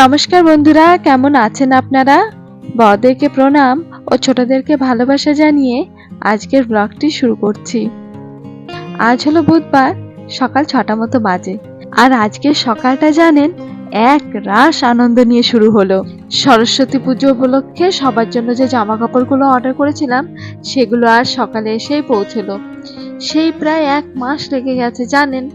নমস্কার বন্ধুরা, কেমন আছেন আপনারা? বড়দেরকে প্রণাম ও ছোটদেরকে ভালোবাসা জানিয়ে আজকের ব্লগটি শুরু করছি। আজ হলো বুধবার, সকাল ছটা মতো বাজে। আর আজকের সকালটা জানেন, এক রাস আনন্দ নিয়ে শুরু হলো। সরস্বতী পুজো উপলক্ষে সবার জন্য যে জামা কাপড়গুলো অর্ডার করেছিলাম, সেগুলো আর সকালে এসেই পৌঁছলো। সেই প্রায় এক মাস লেগে গেছে, জানেন?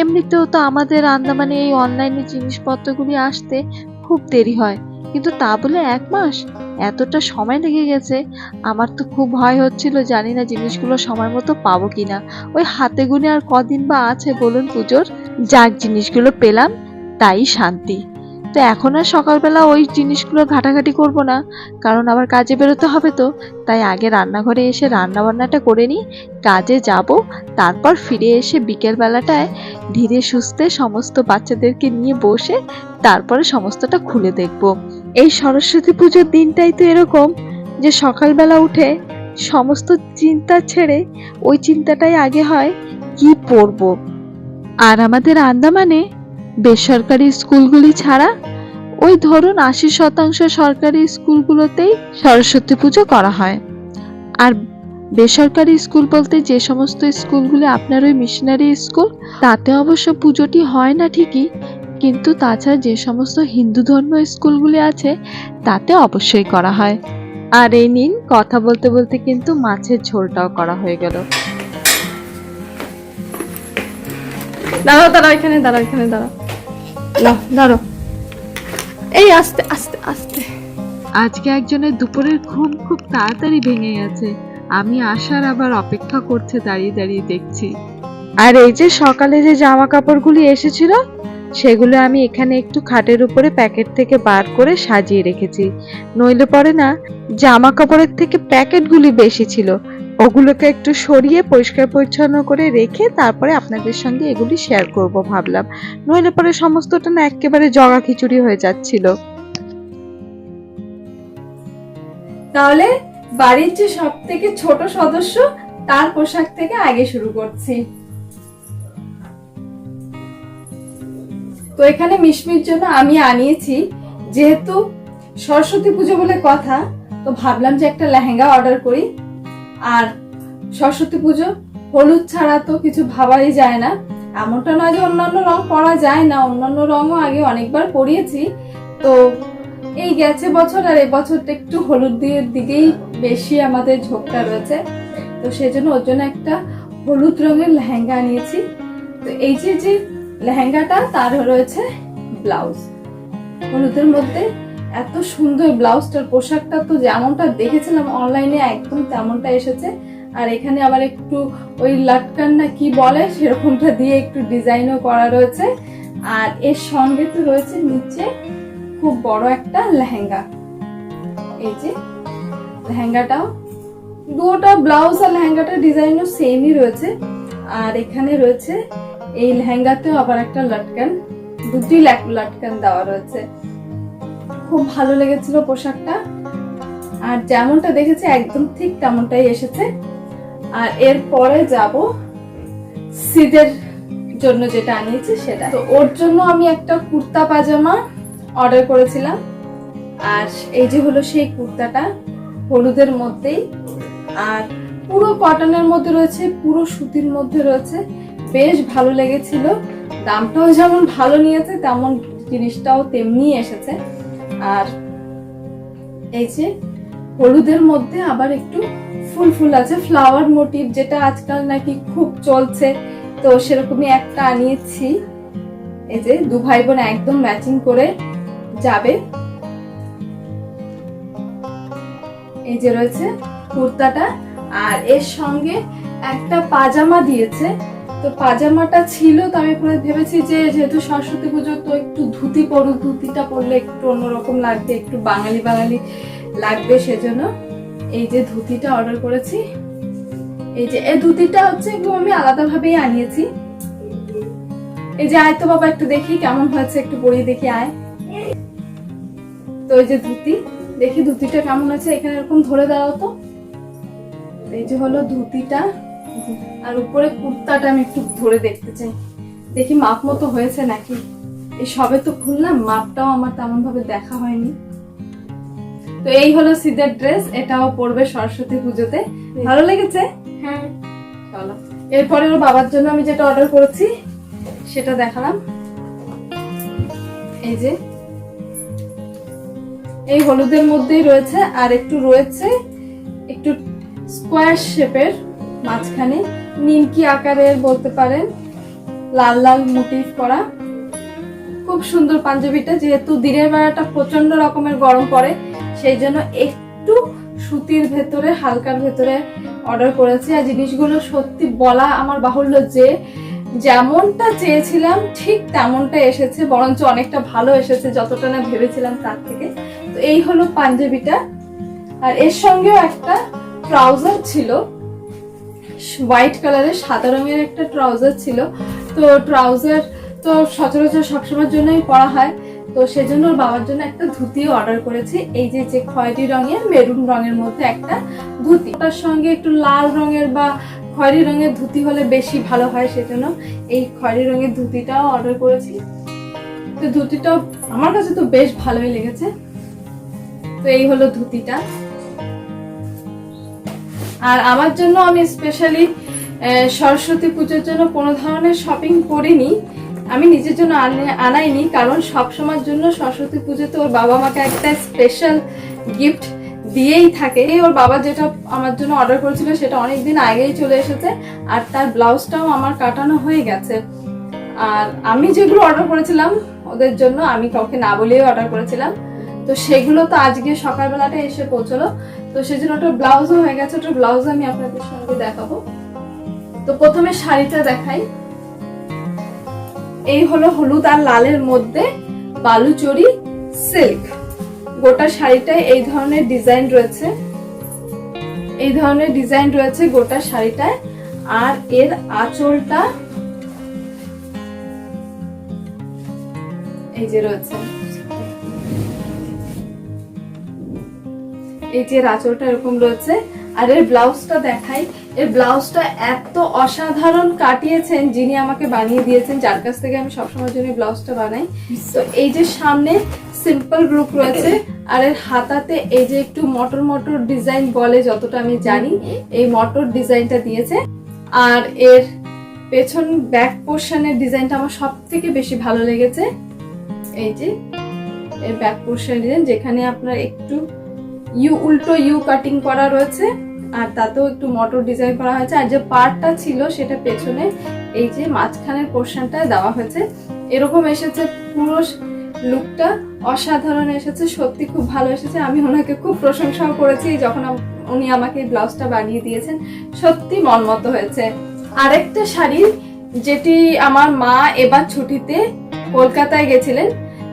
এমনিতেও তো আমাদের আন্দামানে এই অনলাইনে জিনিসপত্রগুলি আসতে খুব দেরি হয়। কিন্তু তা বলে এক মাস? এতটা সময় লেগে গেছে। আমার তো খুব ভয় হচ্ছিল, জানি না জিনিসগুলো সময় মতো পাবো কিনা। ওই হাতে গুনে আর কদিন বা আছে বলুন পুজোর? যাক, জিনিসগুলো পেলাম, তাই শান্তি। তো এখন আর সকালবেলা ওই জিনিসগুলো ঘাটাঘাটি করব না, কারণ আবার কাজে বেরোতে হবে তো। তাই আগে রান্নাঘরে এসে রান্না বান্নাটা করে নিই, কাজে যাব, তারপর ফিরে এসে বিকেল বেলাটায় ধীরে সুস্থে সমস্ত বাচ্চাদেরকে নিয়ে বসে তারপরে সমস্তটা খুলে দেখব। এই সরস্বতী পুজোর দিনটাই তো এরকম যে সকালবেলা উঠে সমস্ত চিন্তা ছেড়ে ওই চিন্তাটাই আগে হয়, কি পড়ব আর আমাদের আন্দামানে বেসরকারি স্কুলগুলি ছাড়া ওই ধরুন আশি শতাংশ সরকারি স্কুলগুলোতেই সরস্বতী পুজো করা হয়। আর বেসরকারি স্কুল বলতে যে সমস্ত স্কুলগুলো আপনার ওই মিশনারি স্কুল, তাতে অবশ্য পুজোটি হয় না ঠিকই, কিন্তু তাছাড়া যে সমস্ত হিন্দু ধর্ম স্কুলগুলি আছে, তাতে অবশ্যই করা হয়। আর এই নিন, কথা বলতে বলতে কিন্তু মাছের ঝোলটাও করা হয়ে গেল। দাঁড়াও দাঁড়াও, এখানে দাঁড়াও এখানে দাঁড়াও। নাও এই আস্তে আস্তে আস্তে। আজকে একজনের দুপুরের ঘুম খুব তাড়াতাড়ি ভেঙে গেছে। আমি আসার আবার অপেক্ষা করছে দাঁড়িয়ে দাঁড়িয়ে দেখছি। আর এই যে সকালে যে জামা কাপড়গুলি এসেছিল সেগুলো আমি এখানে একটু খাটের উপরে প্যাকেট থেকে বার করে সাজিয়ে রেখেছি। নইলে পরে না জামা কাপড়ের থেকে প্যাকেটগুলি বেশি ছিল। ওগুলোকে একটু সরিয়ে পরিষ্কার পরিচ্ছন্ন করে রেখে তারপরে আপনাদের সঙ্গে এগুলি শেয়ার করব ভাবলাম। নইলে পরে সমস্তটা না একেবারে জগা খিচুড়ি হয়ে যাচ্ছিল। তাহলে বাড়ির যে সব থেকে ছোট সদস্য, তার পোশাক থেকে আগে শুরু করছি। তো এখানে মিশমির জন্য আমি আনিয়েছি, যেহেতু সরস্বতী পুজো বলে কথা, তো ভাবলাম যে একটা লেহেঙ্গা অর্ডার করি। আর সরস্বতী পুজো, হলুদ ছাড়া তো কিছু ভাবাই যায় না। এমনটা নয় যে অন্যান্য রং পরা যায় না, অন্যান্য রঙও আগে অনেকবার পরিয়েছি। তো এই গেছে বছর আর এবছরটা একটু হলুদ দিয়ে দিকেই বেশি আমাদের ঝোঁকটা রয়েছে। তো সেজন্য ওর জন্য একটা হলুদ রঙের লেহেঙ্গা নিয়েছি। তো এই যে যে লেহেঙ্গাটা তার রয়েছে ব্লাউজ। হলুদের মধ্যে এত সুন্দর ব্লাউজটার পোশাকটা তো যেমনটা দেখেছিলাম অনলাইনে একদম তেমনটা এসেছে। আর এখানে আবার একটু ওই লাটকান না কি বলে সেরকমটা দিয়ে একটু ডিজাইনও করা রয়েছে। আর এর সঙ্গে তো রয়েছে নিচে খুব বড় একটা লেহেঙ্গা। এই যে লেহেঙ্গাটাও। দুটা ব্লাউজ আর লেহেঙ্গাটার ডিজাইনও সেমই রয়েছে। আর এখানে রয়েছে এই লেহেঙ্গাতেও আবার একটা লটকান। দুটি লাট- লটকান দেওয়া রয়েছে। খুব ভালো লেগেছিল পোশাকটা। আর যেমনটা দেখেছি, একদম ঠিক তেমনটাই এসেছে। আর এরপরে যাব সিদের জন্য যেটা আনিয়েছি সেটা। তো ওর জন্য আমি একটা কুর্তা পাজামা অর্ডার করেছিলাম। আর এই যে হলো সেই কুর্তাটা, হলুদের মধ্যেই। আর পুরো কটনের মধ্যে রয়েছে, পুরো সুতির মধ্যে রয়েছে। বেশ ভালো লেগেছিল। দামটাও যেমন ভালো নিয়েছে, তেমন জিনিসটাও তেমনি এসেছে। আর এই যে হলুদের মধ্যে আবার একটু ফুল ফুল আছে। ফ্লাওয়ার মোটিভ যেটা আজকাল নাকি খুব চলছে, তো সেরকমই একটা আনিয়েছি। এই যে দু ভাই বোন একদম ম্যাচিং করে যাবে। এই যে রয়েছে কুর্তাটা, আর এর সঙ্গে একটা পাজামা দিয়েছে। তো পাজামাটা ছিল, তো আমি পরে ভেবেছি যে যেহেতু সরস্বতী পুজো, তো একটু ধুতি পরুক, ধুতিটা পরলে একটু অন্যরকম লাগবে, একটু বাঙালি বাঙালি লাগবে সেজন্য এই যে ধুতিটা অর্ডার করেছি। এই যে, এই ধুতিটা হচ্ছে একটু আমি আলাদাভাবেই আনিয়েছি। এই যে আয় তো বাবা, একটু দেখি কেমন হয়েছে, একটু পরিয়ে দেখি আয়। তো এই যে ধুতি, দেখি ধুতিটা কেমন আছে এখানে এরকম ধরে দাঁড়াও তো। এই যে হলো ধুতিটা। আর উপরে কুর্তাটা আমি একটু ধরে দেখতে চাই। দেখি মাপ মতো হয়েছে নাকি? এই সবে তো খুললাম মাপটাও আমার তেমন ভাবে দেখা হয়নি। তো এই হলো সিদের ড্রেস এটাও পড়বে সরস্বতী পুজোতে। ভালো লেগেছে? হ্যাঁ। চলো। এরপরে ওর বাবার জন্য আমি যেটা অর্ডার করেছি সেটা দেখালাম। এই যে। এই হলুদের মধ্যেই রয়েছে আর একটু রয়েছে একটু স্কোয়ার শেপের মাঝখানে নিমকি আকারের বলতে পারেন, লাল লাল মোটিভ করা। খুব সুন্দর পাঞ্জাবিটা, যেহেতু দিনের বেলাটা প্রচণ্ড রকমের গরম পড়ে, সেই জন্য একটু সুতির ভেতরে, হালকার ভেতরে অর্ডার করেছি। আর জিনিসগুলো সত্যি বলা আমার বাহুল্য যে, যেমনটা চেয়েছিলাম, ঠিক তেমনটা এসেছে, বরঞ্চ অনেকটা ভালো এসেছে, যতটা না ভেবেছিলাম তার থেকে। তো এই হলো পাঞ্জাবিটা। আর এর সঙ্গেও একটা ট্রাউজার ছিল। হোয়াইট কালারের সাদা রঙের একটা ট্রাউজার ছিল। তো ট্রাউজার তো সচরাচর সবসময়ের জন্যই পরা হয়। তো সেজন্য ওর বাবার জন্য একটা ধুতিও অর্ডার করেছি। এই যে যে খয়েরি রঙের, মেরুন রঙের মধ্যে একটা ধুতি। তার সঙ্গে একটু লাল রঙের বা খয়েরি রঙের ধুতি হলে বেশি ভালো হয় সেজন্য এই খয়েরি রঙের ধুতিটাও অর্ডার করেছি। তো ধুতিটাও আমার কাছে তো বেশ ভালোই লেগেছে। তো এই হলো ধুতিটা। আর আমার জন্য আমি স্পেশালি সরস্বতী পুজোর জন্য কোনো ধরনের শপিং করিনি। আমি নিজের জন্য আনে- আনাইনি, কারণ সব সময়ের জন্য সরস্বতী পুজোতে ওর বাবা মাকে একটা স্পেশাল গিফট দিয়েই থাকে। ওর বাবা যেটা আমার জন্য অর্ডার করেছিল সেটা অনেক দিন আগেই চলে এসেছে, আর তার ব্লাউজটাও আমার কাটানো হয়ে গেছে। আর আমি যেগুলো অর্ডার করেছিলাম ওদের জন্য আমি কাউকে না বলেই অর্ডার করেছিলাম। তো সেগুলো তো আজকে সকালবেলাটা এসে পৌঁছলো। তো সেজন্য ওটা ব্লাউজও হয়ে গেছে ওটা ব্লাউজ আমি আপনাদের সঙ্গে দেখাবো। তো প্রথমে শাড়িটা দেখাই। এই হলো হলুদ আর লালের মধ্যে বালুচরি সিল্ক গোটা শাড়িটায় এই ধরনের ডিজাইন রয়েছে। এই ধরনের ডিজাইন রয়েছে গোটা শাড়িটায়। আর এর আঁচলটা এই যে রয়েছে। এই যে এর আঁচলটা এরকম রয়েছে, আর এর ব্লাউজটা দেখাই। এর ব্লাউজটা এত অসাধারণ কাটিয়েছেন যিনি আমাকে বানিয়ে দিয়েছেন, যার কাছ থেকে আমি সবসময় জন্য ব্লাউজটা বানাই। তো এই যে সামনে সিম্পল গ্রুপ রয়েছে, আর এর হাতাতে এই যে একটু মটর মটর ডিজাইন বলে যতটা আমি জানি, এই মটর ডিজাইনটা দিয়েছে। আর এর পেছন ব্যাক পোর্শনের ডিজাইনটা আমার সব থেকে বেশি ভালো লেগেছে। এই যে এই ব্যাক পোর্শন ডিজাইন যেখানে আপনার একটু ইউ, উল্টো ইউ কাটিং করা রয়েছে, আর তাতেও একটু মটর ডিজাইন করা হয়েছে। আর যে পার্টটা ছিল, সেটা পেছনে এই যে মাঝখানের পোর্শনটা দেওয়া হয়েছে। এরকম এসেছে পুরো লুকটা অসাধারণ এসেছে, সত্যি খুব ভালো এসেছে। আমি ওনাকে খুব প্রশংসাও করেছি যখন উনি আমাকে ব্লাউজটা বানিয়ে দিয়েছেন। সত্যি মনমত হয়েছে। আরেকটা শাড়ি, যেটি আমার মা এবার ছুটিতে কলকাতায় গেছিলেন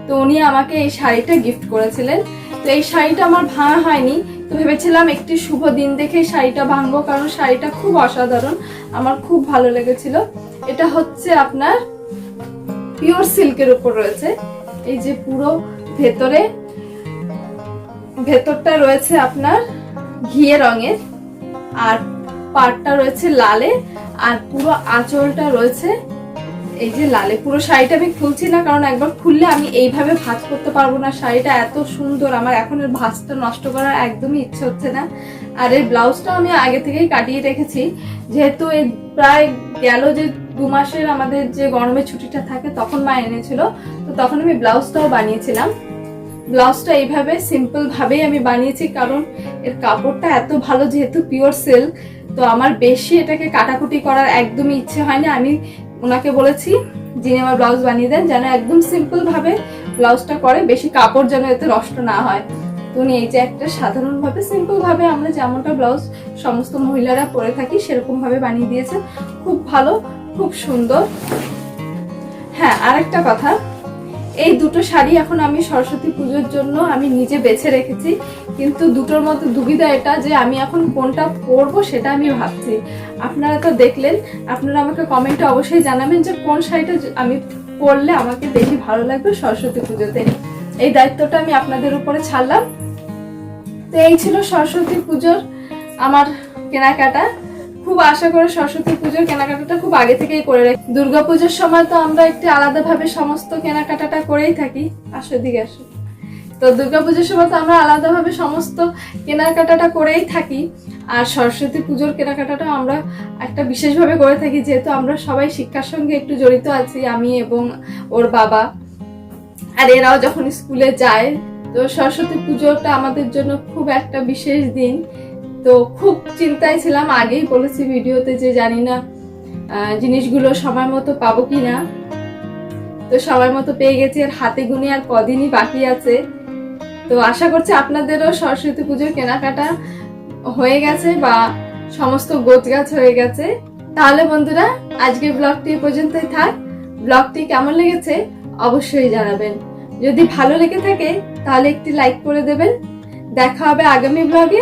তো উনি আমাকে এই শাড়িটা গিফট করেছিলেন। তো এই শাড়িটা আমার ভাঙা হয়নি। তো ভেবেছিলাম একটি শুভ দিন দেখে শাড়িটা ভাঙবো, কারণ শাড়িটা খুব অসাধারণ। আমার খুব ভালো লেগেছিল। এটা হচ্ছে আপনার পিওর সিল্কের উপর রয়েছে। এই যে পুরো ভেতরে, ভেতরটা রয়েছে আপনার ঘিয়ে রঙের আর পাড়টা রয়েছে লালে, আর পুরো আঁচলটা রয়েছে এই যে লালে পুরো শাড়িটা আমি খুলছি না, কারণ একবার খুললে আমি এইভাবে ভাঁজ করতে পারব না। শাড়িটা এত সুন্দর, আমার এখন এর ভাঁজটা নষ্ট করার একদমই ইচ্ছে হচ্ছে না। আর এই ব্লাউজটা আমি আগে থেকেই কাটিয়ে রেখেছি। যেহেতু এই প্রায় গেল যে দু মাসের আমাদের যে গরমের ছুটিটা থাকে, তখন মা এনেছিল। তো তখন আমি ব্লাউজটাও বানিয়েছিলাম। ব্লাউজটা এইভাবে সিম্পল ভাবেই আমি বানিয়েছি, কারণ এর কাপড়টা এত ভালো, যেহেতু পিওর সিল্ক, তো আমার বেশি এটাকে কাটাকুটি করার একদমই ইচ্ছে হয়নি আমি ওনাকে বলেছি যিনি আমার ব্লাউজ বানিয়ে দেন যেন একদম সিম্পল ভাবে ব্লাউজটা করে, বেশি কাপড় যেন এতে নষ্ট না হয়। তো উনি এই যে একটা সাধারণভাবে সিম্পল ভাবে আমরা যেমনটা ব্লাউজ সমস্ত মহিলারা পরে থাকি, সেরকমভাবে বানিয়ে দিয়েছে খুব ভালো, খুব সুন্দর। হ্যাঁ আরেকটা কথা। এই দুটো শাড়ি এখন আমি সরস্বতী পুজোর জন্য আমি নিজে বেছে রেখেছি, কিন্তু দুটোর মধ্যে দুবিধা এটা যে আমি এখন কোনটা পরবো সেটা আমি ভাবছি। আপনারা তো দেখলেন, আপনারা আমাকে কমেন্টে অবশ্যই জানাবেন যে কোন শাড়িটা আমি পরলে আমাকে বেশি ভালো লাগবে সরস্বতী পুজোতে। এই দায়িত্বটা আমি আপনাদের উপরে ছাড়লাম। তো এই ছিল সরস্বতী পুজোর আমার কেনাকাটা। খুব আশা করে সরস্বতী পুজোর কেনাকাটাটা খুব আগে থেকেই করে রাখি। দুর্গা পুজোর সময় তো আমরা একটু আলাদাভাবে সমস্ত কেনাকাটাটা করেই থাকি। আসো দিকে আসো। তো দুর্গা পুজোর সময় তো আমরা আলাদাভাবে সমস্ত কেনাকাটাটা করেই থাকি। আর সরস্বতী পুজোর কেনাকাটাটা আমরা একটা বিশেষভাবে করে থাকি, যেহেতু আমরা সবাই শিক্ষার সঙ্গে একটু জড়িত আছি, আমি এবং ওর বাবা। আর এরাও যখন স্কুলে যায়, তো সরস্বতী পুজোটা আমাদের জন্য খুব একটা বিশেষ দিন। তো খুব চিন্তায় ছিলাম, আগেই বলেছি ভিডিওতে যে জানি না জিনিসগুলো সময় মতো পাবো কি না তো সময় মতো পেয়ে গেছি, আর হাতে গুনে আর কদিনই বাকি আছে। তো আশা করছি আপনাদেরও সরস্বতী পুজোর কেনাকাটা হয়ে গেছে বা সমস্ত গোছগাছ হয়ে গেছে। তাহলে বন্ধুরা, আজকের ব্লগটি এ পর্যন্তই থাক। ব্লগটি কেমন লেগেছে অবশ্যই জানাবেন। যদি ভালো লেগে থাকে, তাহলে একটি লাইক করে দেবেন। দেখা হবে আগামী ব্লগে।